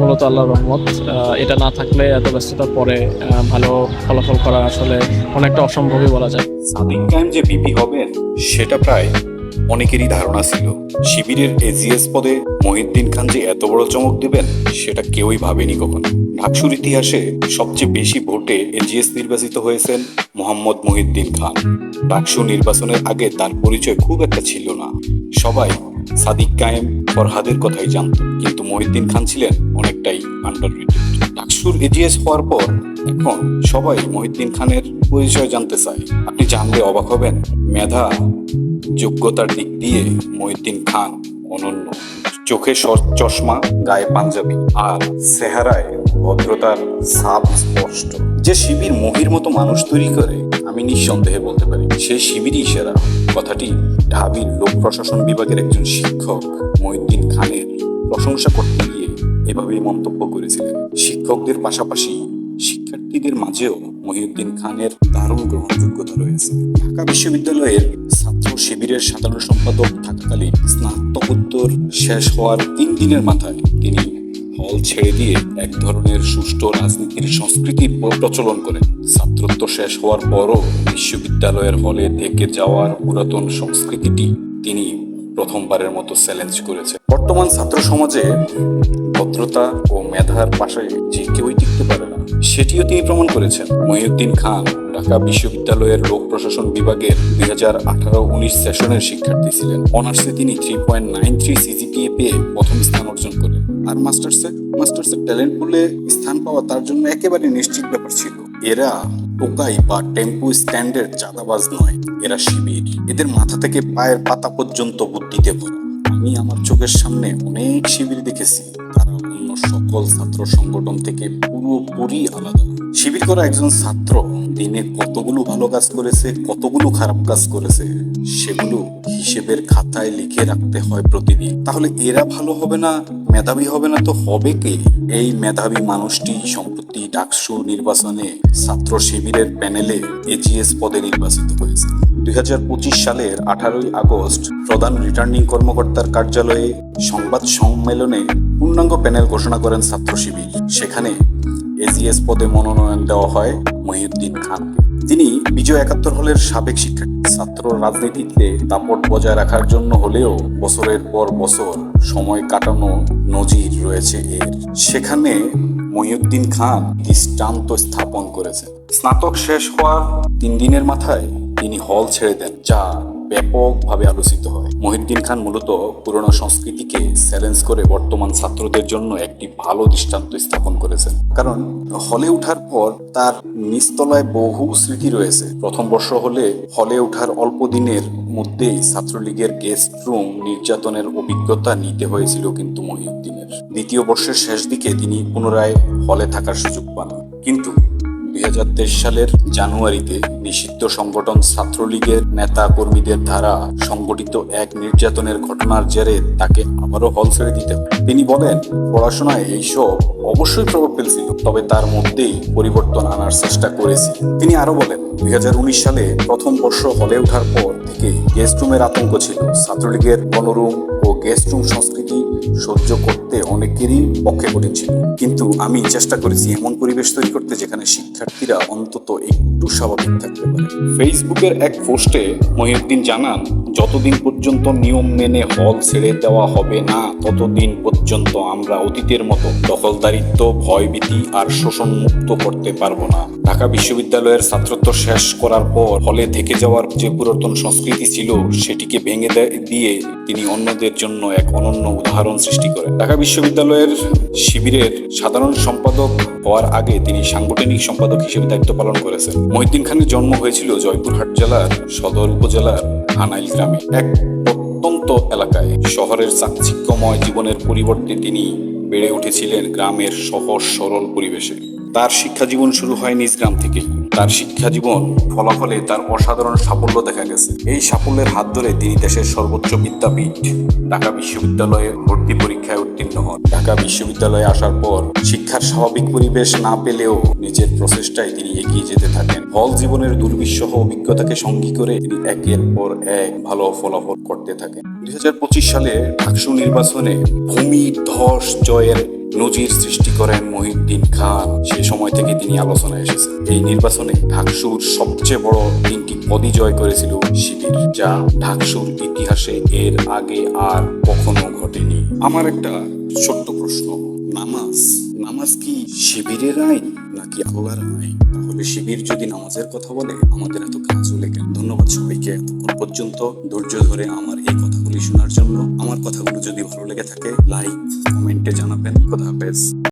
মূলত আল্লাহর রহমত। এটা না থাকলে এত ব্যস্ততার পরে ভালো ফলাফল করা আসলে অনেকটা অসম্ভবই বলা যায়। সাদিক কায়েম যে বিপি হবেন সেটা প্রায় অনেকেরই ধারণা ছিল। শিবিরের এজিএস পদে মহিউদ্দিন খান যে এত বড় চমক দেবেন, সেটা কেউই ভাবেনি কখনো। ঢাকসুর ইতিহাসে সবচেয়ে বেশি ভোটে এজিএস নির্বাচিত হয়েছেন মোহাম্মদ মহিউদ্দিন খান। ডাকসু নির্বাচনের আগে তার পরিচয় খুব একটা ছিল না। সবাই সাদিক কায়েম ফরহাদের কথাই জানত কিন্তু মহিউদ্দিন খান ছিলেন অনেকটাই আন্ডার ডাকসুর এজিএস হওয়ার পর এখন সবাই মহিউদ্দিন খানের পরিচয় জানতে চায়। আপনি জানলে অবাক হবেন, মেধা, যোগ্যতার দিক দিয়ে মহিউদ্দিন খান অনন্য। চোখে চশমা, গায়ে পাঞ্জাবি, আর চেহারায় ভদ্রতার সাপ স্পষ্ট। যে শিবির মহির মতো মানুষ তৈরি করে, আমি নিঃসন্দেহে বলতে পারি সেই শিবিরই সেরা। কথাটি ঢাবির লোক প্রশাসন বিভাগের একজন শিক্ষক মহিউদ্দিন খানের প্রশংসা করতে গিয়ে এভাবেই মন্তব্য করেছিলেন। শিক্ষকদের পাশাপাশি শিক্ষার্থীদের মাঝেও মহিউদ্দিন খানের দারুণ গ্রহণযোগ্যতা রয়েছে। ঢাকা বিশ্ববিদ্যালয়ের ছাত্র শিবিরের সাধারণ সম্পাদক থাকাকালীন স্নাতকোত্তর শেষ হওয়ার তিন দিনের মাথায় তিনি হল ছেড়ে দিয়ে এক ধরনের সুষ্ঠু রাজনীতির সংস্কৃতির প্র- প্রচলন করেন। ছাত্রত্ব শেষ হওয়ার পরও বিশ্ববিদ্যালয়ের হলে থেকে যাওয়ার পুরাতন সংস্কৃতিটি তিনি প্রথমবারের মতো চ্যালেঞ্জ করেছে। বর্তমান ছাত্র সমাজে ভদ্রতা ও মেধার পাশে যে কেউই টিকতে পারে না, সেটিও তিনি প্রমাণ করেছেন। মহিউদ্দিন খান, ঢাকা বিশ্ববিদ্যালয়ের লোক প্রশাসন বিভাগের দুই হাজার আঠারো উনিশ সেশনের শিক্ষার্থী ছিলেন। অনার্সে তিনি three point nine three CGPA পেয়ে প্রথম স্থান অর্জন করেন। আর মাস্টার্সে, মাস্টার্সের ট্যালেন্ট পুলে স্থান পাওয়া তার জন্য একেবারে নিশ্চিত ব্যাপার ছিল। এরা টোকাই বা টেম্পু স্ট্যান্ডের চাঁদাবাজ নয়, এরা শিবির। এদের মাথা থেকে পায়ের পাতা পর্যন্ত বুদ্ধিতে ভরা। আমি আমার চোখের সামনে অনেক শিবির দেখেছি। তারা অন্য সকল ছাত্র সংগঠন থেকে পুরোপুরি আলাদা। শিবির করা একজন ছাত্র দিনে কতগুলো ভালো কাজ করেছে, কতগুলো খারাপ কাজ করেছে? সেগুলো হিসেবের খাতায় লিখে রাখতে হয় প্রতিদিন। তাহলে এরা ভালো হবে না? মেধাবী হবে না তো হবে কে? এই মেধাবী মানুষটি সম্প্রতি ডাকসু নির্বাচনে ছাত্র শিবিরের প্যানেলে এজিএস পদে নির্বাচিত হয়েছে। দুই হাজার পঁচিশ সালের আঠারোই আগস্ট প্রধান রিটার্নিং কর্মকর্তার কার্যালয়ে সংবাদ সম্মেলনে পূর্ণাঙ্গ প্যানেল ঘোষণা করেন ছাত্র শিবির। সেখানে এজিএস পদে মনোনয়ন দেওয়া হয়। মহিউদ্দিন খান। তিনি বিজয় একাত্তর হলের সাবেক শিক্ষার্থী, ছাত্র রাজনীতিতে দাপট বজায় রাখার জন্য হলেও বছরের পর বছর সময় কাটানো নজির রয়েছে এর। সেখানে মহিউদ্দিন খান দৃষ্টান্ত স্থাপন করেছে স্নাতক শেষ হওয়ার তিন দিনের মাথায় তিনি হল ছেড়ে দেন, যা ব্যাপকভাবে আলোচিত হয়। মহিউদ্দিন খান মূলত পুরনো সংস্কৃতিকে চ্যালেঞ্জ করে বর্তমান ছাত্রদের জন্য একটি ভালো দৃষ্টান্ত স্থাপন করেছেন। কারণ হলে ওঠার পর তার নিস্তলায় বহু স্মৃতি রয়েছে। প্রথম বর্ষ হলে হলে ওঠার অল্প দিনের মধ্যেই ছাত্রলীগের গেস্ট রুম নির্যাতনের অভিজ্ঞতা নিতে হয়েছিল কিন্তু মহিউদ্দিনের। দ্বিতীয় বর্ষের শেষ দিকে তিনি পুনরায় হলে থাকার সুযোগ পান। কিন্তু দুই সালের জানুয়ারিতে নিষিদ্ধ সংগঠন ছাত্রলীগের নেতা কর্মীদের দ্বারা সংগঠিত এক নির্যাতনের ঘটনার জেরে তাকে আবারও হল ছেড়ে দিতে তিনি বলেন, পড়াশোনায় এইসব অবশ্যই প্রভাব ফেলছিল, তবে তার মধ্যেই পরিবর্তন আনার চেষ্টা করেছি। তিনি আরও বলেন, দুই হাজার উনিশ সালে প্রথম বর্ষ হলে ওঠার পর থেকে গেস্ট রুমের আতঙ্ক ছিল। ছাত্রলীগের গণরুম ও গেস্ট রুম সংস্কৃতি সহ্য করতে অনেকেরই পক্ষে কঠিন ছিল। কিন্তু আমি চেষ্টা করেছি এমন পরিবেশ তৈরি করতে যেখানে শিক্ষার্থীরা অন্তত একটু স্বাভাবিক থাকতে পারে। ফেসবুকের এক পোস্টে মহিউদ্দিন জানান, যতদিন পর্যন্ত নিয়ম মেনে হল ছেড়ে দেওয়া হবে না, ততদিন পর্যন্ত আমরা অতীতের মতো দখলদারিত্ব, ভয়ভীতি আর শোষণ মুক্ত করতে পারব না। ঢাকা বিশ্ববিদ্যালয়ের ছাত্রত্ব শেষ করার পর হলে থেকে যাওয়ার যে পুরাতন সংস্কৃতি ছিল, সেটিকে ভেঙে দিয়ে তিনি অন্যদের জন্য এক অনন্য উদাহরণ সৃষ্টি করেন। ঢাকা বিশ্ববিদ্যালয়ের শিবিরের সাধারণ সম্পাদক হওয়ার আগে তিনি সাংগঠনিক সম্পাদক হিসেবে দায়িত্ব পালন করেছেন। মহিউদ্দিন খানের জন্ম হয়েছিল জয়পুরহাট জেলার সদর উপজেলার আনাইল গ্রামে। এক প্রত্যন্ত এলাকায় শহরের চাকচিক্যময় জীবনের পরিবর্তে তিনি বেড়ে উঠেছিলেন গ্রামের সহজ সরল পরিবেশে। তার শিক্ষা জীবন শুরু হয় নিজ গ্রাম থেকে তার শিক্ষা জীবন, ফলাফলে তার অসাধারণ সাফল্য দেখা গেছে। এই সাফল্যের হাত ধরে তিনি দেশের সর্বোচ্চ বিদ্যাপীঠ, ঢাকা বিশ্ববিদ্যালয়ে ভর্তি পরীক্ষায় উত্তীর্ণ হন। ঢাকা বিশ্ববিদ্যালয়ে আসার পর শিক্ষার স্বাভাবিক পরিবেশ না পেলেও নিজের প্রচেষ্টায় তিনি এগিয়ে যেতে থাকেন। হল জীবনের দুর্বিষহ অভিজ্ঞতাকে সঙ্গী করে তিনি একের পর এক ভালো ফলাফল করতে থাকেন। দুই হাজার পঁচিশ সালে ঢাকসু নির্বাচনে ভূমি ধস জয়ের নজির সৃষ্টি করেন মহিউদ্দিন খান। সে সময় থেকে তিনি আলোচনায় এসেছেন। এই নির্বাচনে ঢাকসুর সবচেয়ে বড় তিনটি পদই জয় করেছিল শিবির, যা ঢাকসুর ইতিহাসে এর আগে আর কখনো ঘটেনি। আমার একটা ছোট্ট প্রশ্ন, নামাজ নামাজ কি শিবিরের আইন? নাকি আল্লাহর আইন তাহলে শিবির যদি নামাজের কথা বলে, আমাদের এত কাজ হলে কেন? ধন্যবাদ সবাইকে এতক্ষণ পর্যন্ত ধৈর্য ধরে আমার এই কথাগুলি শোনার জন্য। আমার কথাগুলো যদি ভালো লেগে থাকে লাইক কমেন্টে জানাবেন। কথা হাফেজ।